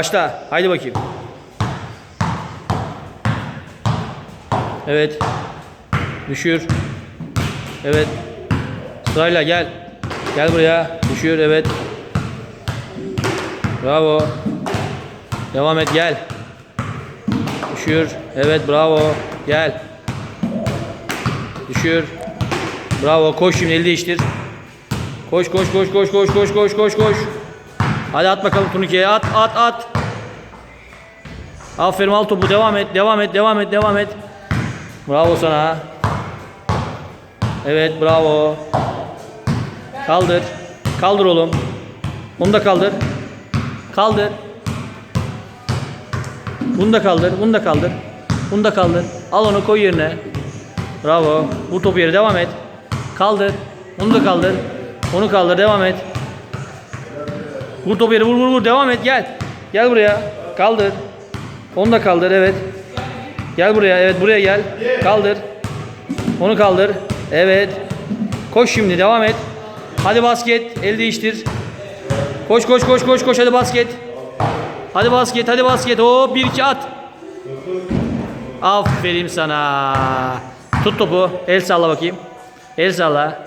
Başla. Haydi bakayım. Evet. Düşür. Evet. Sırayla gel. Gel buraya. Düşür. Evet. Bravo. Devam et gel. Düşür. Evet bravo. Gel. Düşür. Bravo. Koş şimdi eli değiştir. Koş koş koş koş koş koş koş koş koş. Hadi at bakalım turnikeye. At at at. Aferin al topu. Devam et. Devam et. Devam et. Devam et. Bravo sana. Evet bravo. Kaldır. Kaldır oğlum. Bunu da kaldır. Kaldır. Bunu da kaldır. Bunu da kaldır. Bunu da kaldır. Al onu koy yerine. Bravo. Vur topu yere devam et. Kaldır. Onu da kaldır. Onu kaldır devam et. Vur topu yere vur vur vur devam et gel. Gel buraya. Kaldır. Onu da kaldır evet. Gel buraya evet buraya gel. Kaldır. Onu kaldır. Evet. Koş şimdi devam et. Hadi basket. El değiştir. Koş koş koş koş koş hadi basket. Hadi basket hadi basket. Hop 1 2 at. Aferin sana. Tut topu. El salla bakayım. El salla.